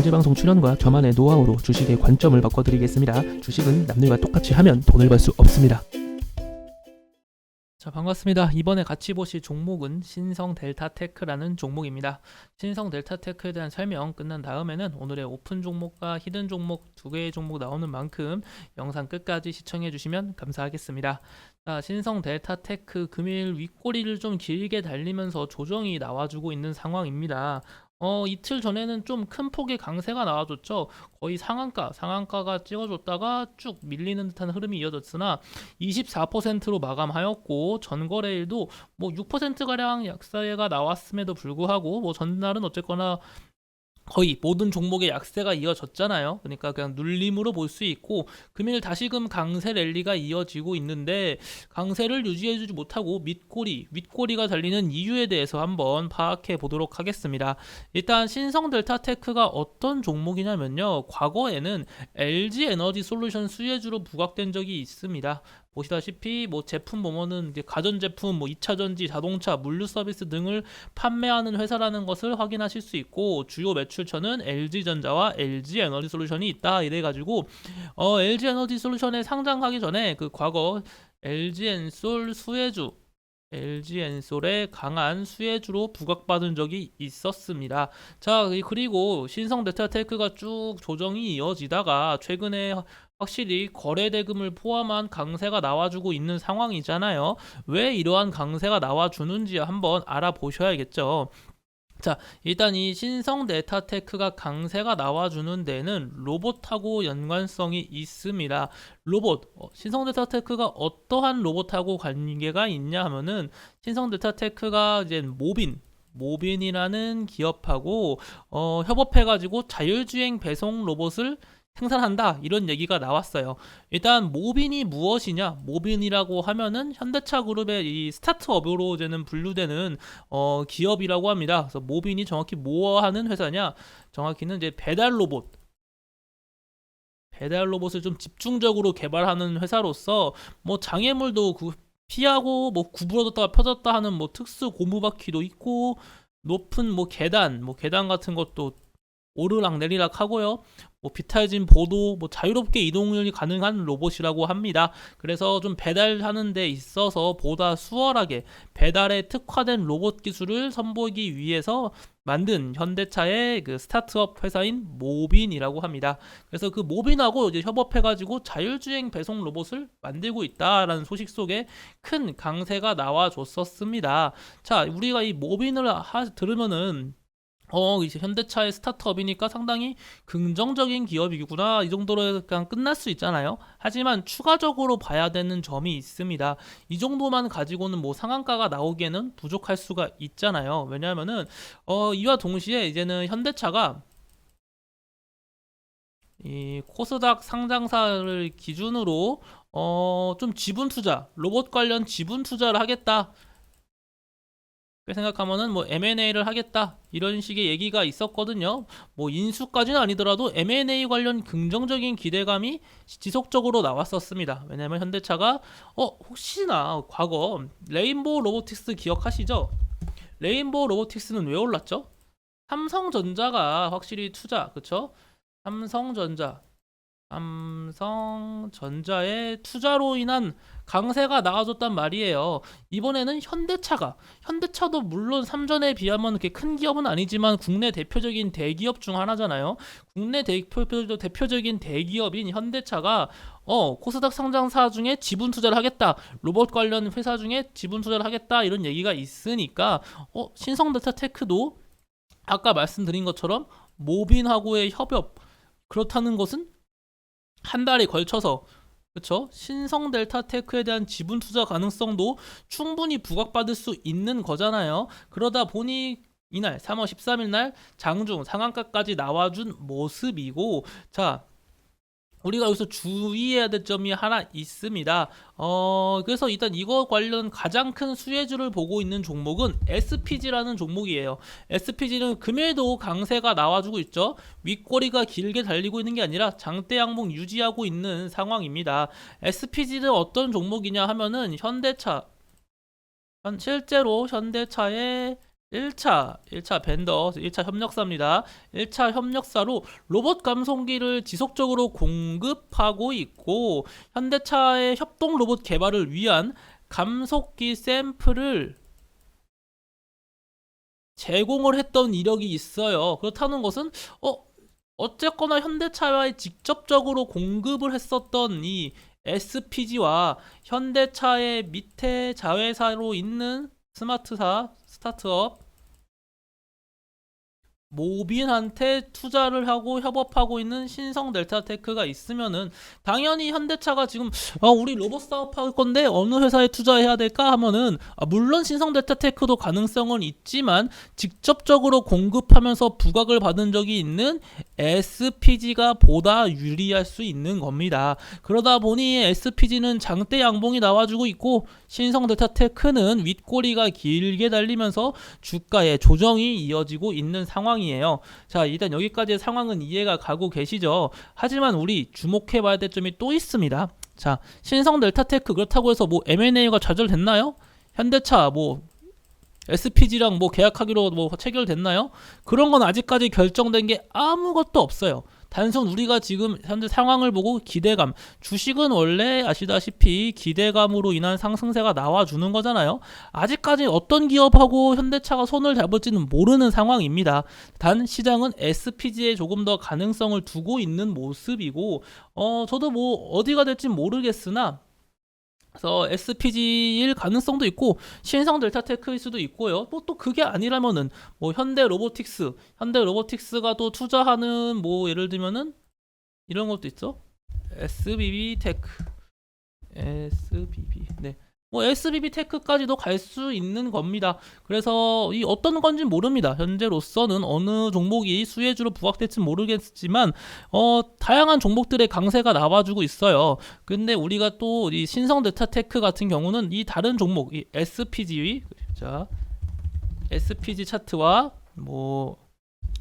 경제방송 출연과 저만의 노하우로 주식의 관점을 바꿔드리겠습니다. 주식은 남들과 똑같이 하면 돈을 벌 수 없습니다. 자 반갑습니다. 이번에 같이 보실 종목은 신성 델타테크라는 종목입니다. 신성 델타테크에 대한 설명 끝난 다음에는 오늘의 오픈 종목과 히든 종목 두 개의 종목 나오는 만큼 영상 끝까지 시청해 주시면 감사하겠습니다. 자, 신성 델타테크 금일 윗꼬리를 좀 길게 달리면서 조정이 나와주고 있는 상황입니다. 어, 이틀 전에는 좀 큰 폭의 강세가 나와줬죠. 거의 상한가, 상한가가 찍어줬다가 쭉 밀리는 듯한 흐름이 이어졌으나 24%로 마감하였고 전거래일도 뭐 6%가량 약세가 나왔음에도 불구하고 뭐 전날은 어쨌거나 거의 모든 종목의 약세가 이어졌잖아요. 그러니까 그냥 눌림으로 볼 수 있고 금일 다시금 강세 랠리가 이어지고 있는데 강세를 유지해주지 못하고 밑꼬리, 윗꼬리가 달리는 이유에 대해서 한번 파악해 보도록 하겠습니다. 일단 신성 델타테크가 어떤 종목이냐면요. 과거에는 LG 에너지 솔루션 수혜주로 부각된 적이 있습니다. 보시다시피 뭐 제품 보면은 이제 가전 제품, 뭐 2차 전지, 자동차, 물류 서비스 등을 판매하는 회사라는 것을 확인하실 수 있고 주요 매출처는 LG전자와 LG 에너지 솔루션이 있다 이래 가지고 어 LG 에너지 솔루션에 상장하기 전에 그 과거 LG 엔솔 수혜주 LG 엔솔의 강한 수혜주로 부각받은 적이 있었습니다. 자, 그리고 신성 데타테크가 쭉 조정이 이어지다가 최근에 확실히 거래 대금을 포함한 강세가 나와주고 있는 상황이잖아요. 왜 이러한 강세가 나와주는지 한번 알아보셔야겠죠. 자, 일단 이 신성 데타테크가 강세가 나와주는 데는 로봇하고 연관성이 있습니다. 로봇, 어, 신성 데타테크가 어떠한 로봇하고 관계가 있냐 하면은 신성 데타테크가 이제 모빈, 모빈이라는 기업하고 어, 협업해가지고 자율주행 배송 로봇을 생산한다 이런 얘기가 나왔어요. 일단 모빈이 무엇이냐? 모빈이라고 하면은 현대차 그룹의 이 스타트업으로 이제는 분류되는 어, 기업이라고 합니다. 그래서 모빈이 정확히 뭐 하는 회사냐? 정확히는 이제 배달 로봇 배달 로봇을 좀 집중적으로 개발하는 회사로서 뭐 장애물도 그 피하고 뭐 구부러졌다가 펴졌다 하는 뭐 특수 고무 바퀴도 있고 높은 뭐 계단 뭐 계단 같은 것도 오르락 내리락 하고요. 뭐 비탈진 보도 뭐 자유롭게 이동이 가능한 로봇이라고 합니다. 그래서 좀 배달하는 데 있어서 보다 수월하게 배달에 특화된 로봇 기술을 선보이기 위해서 만든 현대차의 그 스타트업 회사인 모빈이라고 합니다. 그래서 그 모빈하고 이제 협업해가지고 자율주행 배송 로봇을 만들고 있다라는 소식 속에 큰 강세가 나와줬었습니다. 자, 우리가 이 모빈을 하, 들으면은 어, 이제 현대차의 스타트업이니까 상당히 긍정적인 기업이구나. 이 정도로 그냥 끝날 수 있잖아요. 하지만 추가적으로 봐야 되는 점이 있습니다. 이 정도만 가지고는 뭐 상한가가 나오기에는 부족할 수가 있잖아요. 왜냐하면은, 어, 이와 동시에 이제는 현대차가 이 코스닥 상장사를 기준으로 어, 좀 지분 투자, 로봇 관련 지분 투자를 하겠다. 생각하면은 뭐 M&A를 하겠다 이런 식의 얘기가 있었거든요. 뭐 인수까지는 아니더라도 M&A 관련 긍정적인 기대감이 지속적으로 나왔었습니다. 왜냐하면 현대차가 어 혹시나 과거 레인보우 로보틱스 기억하시죠? 레인보우 로보틱스는 왜 올랐죠? 삼성전자가 확실히 투자 그쵸? 삼성전자 삼성전자의 투자로 인한 강세가 나와줬단 말이에요. 이번에는 현대차가 현대차도 물론 삼전에 비하면 그렇게 큰 기업은 아니지만 국내 대표적인 대기업 중 하나잖아요. 국내 대표, 대표적인 대기업인 현대차가 어 코스닥 상장사 중에 지분 투자를 하겠다. 로봇 관련 회사 중에 지분 투자를 하겠다. 이런 얘기가 있으니까 어 신성데타테크도 아까 말씀드린 것처럼 모빈하고의 협업 그렇다는 것은 한 달에 걸쳐서 그렇죠? 신성 델타 테크에 대한 지분 투자 가능성도 충분히 부각받을 수 있는 거잖아요. 그러다 보니 이날 3월 13일 날 장중 상한가까지 나와준 모습이고 자 우리가 여기서 주의해야 될 점이 하나 있습니다. 어, 그래서 일단 이거 관련 가장 큰 수혜주를 보고 있는 종목은 SPG라는 종목이에요. SPG는 금일도 강세가 나와주고 있죠. 윗꼬리가 길게 달리고 있는 게 아니라 장대 양봉 유지하고 있는 상황입니다. SPG는 어떤 종목이냐 하면은 현대차, 실제로 현대차의 1차, 1차 벤더, 1차 협력사입니다. 1차 협력사로 로봇 감송기를 지속적으로 공급하고 있고 현대차의 협동 로봇 개발을 위한 감속기 샘플을 제공을 했던 이력이 있어요. 그렇다는 것은 어 어쨌거나 현대차와의 직접적으로 공급을 했었던 이 SPG와 현대차의 밑에 자회사로 있는 스마트사 스타트업 모빈한테 투자를 하고 협업하고 있는 신성 델타테크가 있으면은 당연히 현대차가 지금 아 우리 로봇 사업할 건데 어느 회사에 투자해야 될까 하면은 아, 물론 신성 델타테크도 가능성은 있지만 직접적으로 공급하면서 부각을 받은 적이 있는 SPG가 보다 유리할 수 있는 겁니다. 그러다 보니 SPG는 장대 양봉이 나와주고 있고 신성 델타테크는 윗꼬리가 길게 달리면서 주가의 조정이 이어지고 있는 상황 이에요. 자, 일단 여기까지의 상황은 이해가 가고 계시죠? 하지만 우리 주목해 봐야 될 점이 또 있습니다. 자, 신성 델타테크 그렇다고 해서 뭐 M&A가 좌절됐나요? 현대차 뭐 SPG랑 뭐 계약하기로 뭐 체결됐나요? 그런 건 아직까지 결정된 게 아무것도 없어요. 단순 우리가 지금 현재 상황을 보고 기대감, 주식은 원래 아시다시피 기대감으로 인한 상승세가 나와주는 거잖아요. 아직까지 어떤 기업하고 현대차가 손을 잡을지는 모르는 상황입니다. 단 시장은 SPG에 조금 더 가능성을 두고 있는 모습이고, 어, 저도 뭐 어디가 될지 모르겠으나, 그래서 SPG일 가능성도 있고 신성 델타 테크일 수도 있고요. 또또 그게 아니라면은 뭐 현대 로보틱스, 현대 로보틱스가 또 투자하는 뭐 예를 들면은 이런 것도 있죠. SBB 테크, SBB 네. 뭐 SBB 테크까지도 갈 수 있는 겁니다. 그래서 이 어떤 건지 모릅니다. 현재로서는 어느 종목이 수혜주로 부각될지 모르겠지만 어 다양한 종목들의 강세가 나와주고 있어요. 근데 우리가 또 이 신성 데타테크 같은 경우는 이 다른 종목 이 SPG 자 SPG 차트와 뭐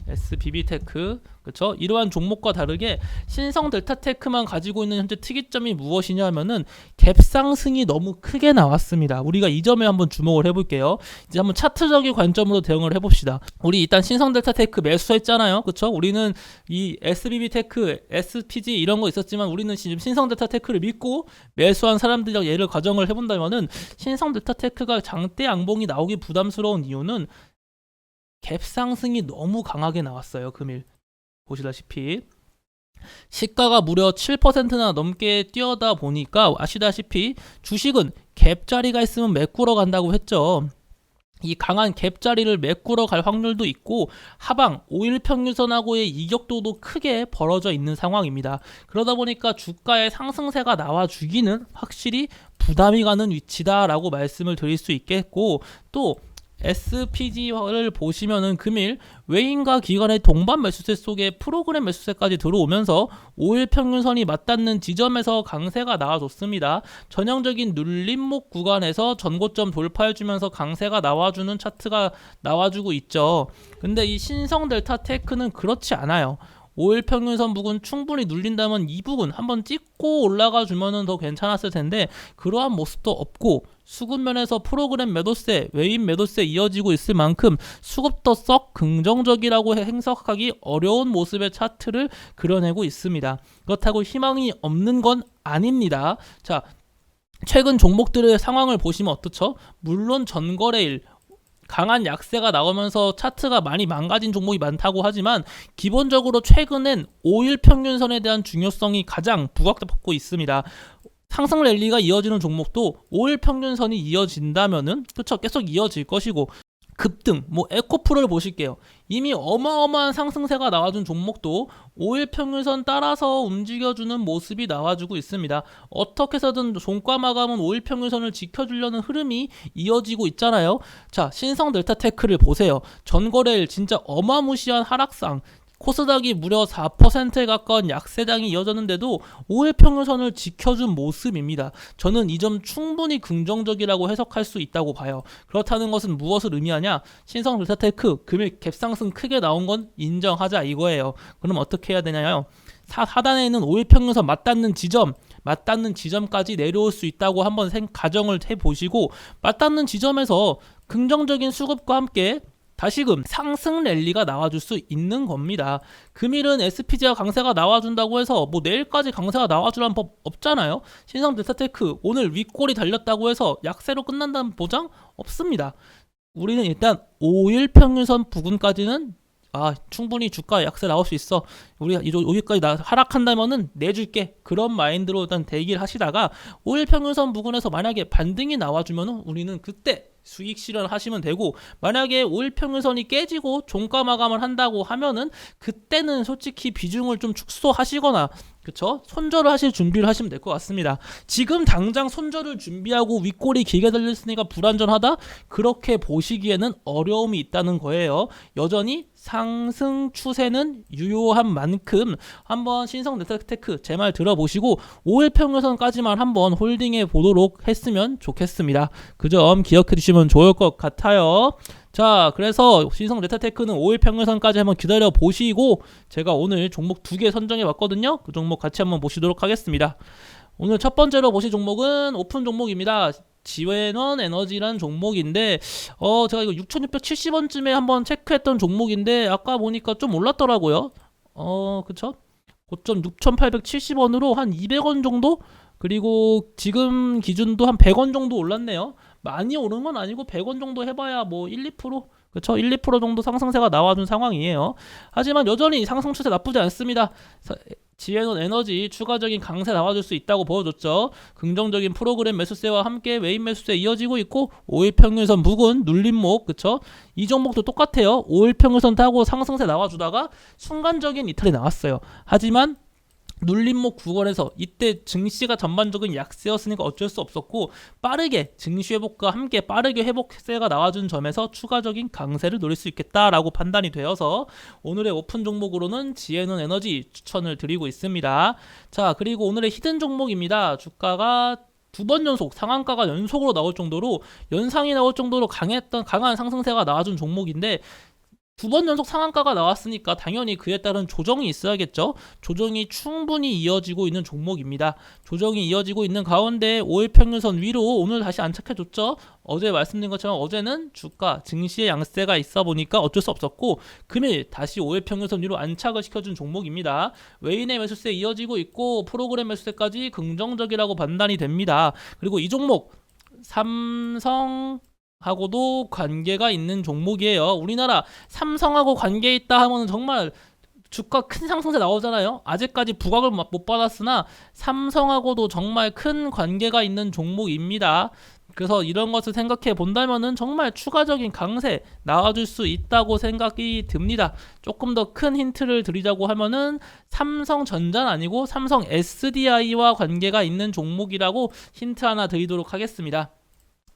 SBB 테크 그렇죠? 이러한 종목과 다르게 신성 델타 테크만 가지고 있는 현재 특이점이 무엇이냐면은 갭 상승이 너무 크게 나왔습니다. 우리가 이 점에 한번 주목을 해볼게요. 이제 한번 차트적인 관점으로 대응을 해봅시다. 우리 일단 신성 델타 테크 매수했잖아요, 그렇죠? 우리는 이 SBB 테크, SPG 이런 거 있었지만 우리는 지금 신성 델타 테크를 믿고 매수한 사람들이랑 예를 가정을 해본다면은 신성 델타 테크가 장대 양봉이 나오기 부담스러운 이유는 갭 상승이 너무 강하게 나왔어요 금일 보시다시피 시가가 무려 7%나 넘게 뛰어다 보니까 아시다시피 주식은 갭 자리가 있으면 메꾸러 간다고 했죠. 이 강한 갭 자리를 메꾸러 갈 확률도 있고 하방 5일 평균선하고의 이격도도 크게 벌어져 있는 상황입니다. 그러다 보니까 주가의 상승세가 나와주기는 확실히 부담이 가는 위치다라고 말씀을 드릴 수 있겠고 또 SPG를 보시면은 금일 외인과 기관의 동반 매수세 속에 프로그램 매수세까지 들어오면서 5일 평균선이 맞닿는 지점에서 강세가 나와줬습니다. 전형적인 눌림목 구간에서 전고점 돌파해주면서 강세가 나와주는 차트가 나와주고 있죠. 근데 이 신성 델타 테크는 그렇지 않아요. 5일 평균선 부근 충분히 눌린다면 이 부분 한번 찍고 올라가 주면은 더 괜찮았을 텐데 그러한 모습도 없고 수급면에서 프로그램 매도세, 외인 매도세 이어지고 있을 만큼 수급도 썩 긍정적이라고 행석하기 어려운 모습의 차트를 그려내고 있습니다. 그렇다고 희망이 없는 건 아닙니다. 자, 최근 종목들의 상황을 보시면 어떻죠? 물론 전거래일 강한 약세가 나오면서 차트가 많이 망가진 종목이 많다고 하지만 기본적으로 최근엔 5일 평균선에 대한 중요성이 가장 부각받고 있습니다. 상승 랠리가 이어지는 종목도 5일 평균선이 이어진다면은 그쵸 계속 이어질 것이고 급등 뭐 에코프로를 보실게요. 이미 어마어마한 상승세가 나와준 종목도 5일 평균선 따라서 움직여주는 모습이 나와주고 있습니다. 어떻게 해서든 종가 마감은 5일 평균선을 지켜주려는 흐름이 이어지고 있잖아요. 자 신성 델타테크를 보세요. 전거래일 진짜 어마무시한 하락상 코스닥이 무려 4%에 가까운 약세장이 이어졌는데도 5일 평균선을 지켜준 모습입니다. 저는 이 점 충분히 긍정적이라고 해석할 수 있다고 봐요. 그렇다는 것은 무엇을 의미하냐? 신성 델타테크 금일 갭상승 크게 나온 건 인정하자 이거예요. 그럼 어떻게 해야 되냐요? 사, 하단에 있는 5일 평균선 맞닿는 지점 맞닿는 지점까지 내려올 수 있다고 한번 생, 가정을 해보시고 맞닿는 지점에서 긍정적인 수급과 함께 다시금 상승 랠리가 나와줄 수 있는 겁니다. 금일은 SPG와 강세가 나와준다고 해서 뭐 내일까지 강세가 나와주라는 법 없잖아요. 신성 델타테크 오늘 윗골이 달렸다고 해서 약세로 끝난다는 보장 없습니다. 우리는 일단 5일 평균선 부근까지는 아 충분히 주가 약세 나올 수 있어 우리가 이 여기까지 나 하락한다면은 내줄게 그런 마인드로 일단 대기를 하시다가 5일 평균선 부근에서 만약에 반등이 나와주면은 우리는 그때 수익 실현하시면 되고 만약에 5일 평균선이 깨지고 종가 마감을 한다고 하면은 그때는 솔직히 비중을 좀 축소하시거나 그쵸 손절을 하실 준비를 하시면 될 것 같습니다 지금 당장 손절을 준비하고 윗골이 길게 달렸으니까 불안전하다 그렇게 보시기에는 어려움이 있다는 거예요 여전히 상승 추세는 유효한 만큼 한번 신성 네트테크 제 말 들어보시고 5일 평균선까지만 한번 홀딩해 보도록 했으면 좋겠습니다. 그 점 기억해 주시면 좋을 것 같아요. 자, 그래서 신성 네타테크는 5일 평균선까지 한번 기다려 보시고 제가 오늘 종목 두 개 선정해 봤거든요. 그 종목 같이 한번 보시도록 하겠습니다. 오늘 첫 번째로 보실 종목은 오픈 종목입니다. 지웨넌 에너지라는 종목인데 어 제가 이거 6,670원쯤에 한번 체크했던 종목인데 아까 보니까 좀 올랐더라고요. 어 그쵸? 고점 6,870원으로 한 200원 정도 그리고 지금 기준도 한 100원 정도 올랐네요. 많이 오른 건 아니고 100원 정도 해봐야 뭐 1, 2% 그쵸 1, 2% 정도 상승세가 나와준 상황이에요. 하지만 여전히 상승 추세 나쁘지 않습니다. 지에논 에너지 추가적인 강세 나와줄 수 있다고 보여줬죠. 긍정적인 프로그램 매수세와 함께 외인 매수세 이어지고 있고 5일 평균선 묵은 눌림목 그쵸? 이 종목도 똑같아요. 5일 평균선 타고 상승세 나와주다가 순간적인 이탈이 나왔어요. 하지만 눌림목 구간에서 이때 증시가 전반적인 약세였으니까 어쩔 수 없었고 빠르게 증시 회복과 함께 빠르게 회복세가 나와준 점에서 추가적인 강세를 노릴 수 있겠다라고 판단이 되어서 오늘의 오픈 종목으로는 지에논 에너지 추천을 드리고 있습니다. 자 그리고 오늘의 히든 종목입니다. 주가가 두번 연속 상한가가 연속으로 나올 정도로 연상이 나올 정도로 강했던 강한 상승세가 나와준 종목인데 두 번 연속 상한가가 나왔으니까 당연히 그에 따른 조정이 있어야겠죠. 조정이 충분히 이어지고 있는 종목입니다. 조정이 이어지고 있는 가운데 5일 평균선 위로 오늘 다시 안착해줬죠. 어제 말씀드린 것처럼 어제는 주가 증시의 양세가 있어 보니까 어쩔 수 없었고 금일 다시 5일 평균선 위로 안착을 시켜준 종목입니다. 외인의 매수세 이어지고 있고 프로그램 매수세까지 긍정적이라고 판단이 됩니다. 그리고 이 종목 삼성 하고도 관계가 있는 종목이에요. 우리나라 삼성하고 관계 있다 하면 정말 주가 큰 상승세 나오잖아요. 아직까지 부각을 못 받았으나 삼성하고도 정말 큰 관계가 있는 종목입니다. 그래서 이런 것을 생각해 본다면은 정말 추가적인 강세 나와줄 수 있다고 생각이 듭니다. 조금 더 큰 힌트를 드리자고 하면은 삼성전자는 아니고 삼성 SDI와 관계가 있는 종목이라고 힌트 하나 드리도록 하겠습니다.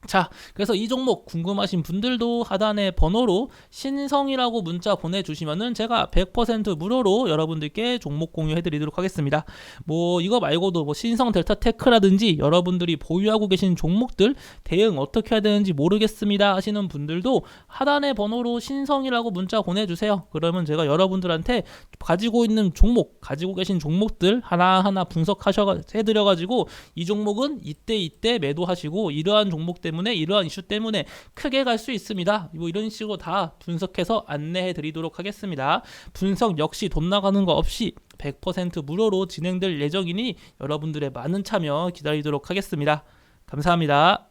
자, 그래서 이 종목 궁금하신 분들도 하단에 번호로 신성이라고 문자 보내주시면은 제가 100% 무료로 여러분들께 종목 공유해드리도록 하겠습니다. 뭐 이거 말고도 뭐 신성 델타 테크라든지 여러분들이 보유하고 계신 종목들 대응 어떻게 해야 되는지 모르겠습니다 하시는 분들도 하단에 번호로 신성이라고 문자 보내주세요. 그러면 제가 여러분들한테 가지고 있는 종목, 가지고 계신 종목들 하나하나 분석하셔 해드려가지고 이 종목은 이때 이때 매도하시고 이러한 종목 때문에 때문에 이러한 이슈 때문에 크게 갈 수 있습니다. 뭐 이런 식으로 다 분석해서 안내해 드리도록 하겠습니다. 분석 역시 돈 나가는 거 없이 100% 무료로 진행될 예정이니 여러분들의 많은 참여 기다리도록 하겠습니다. 감사합니다.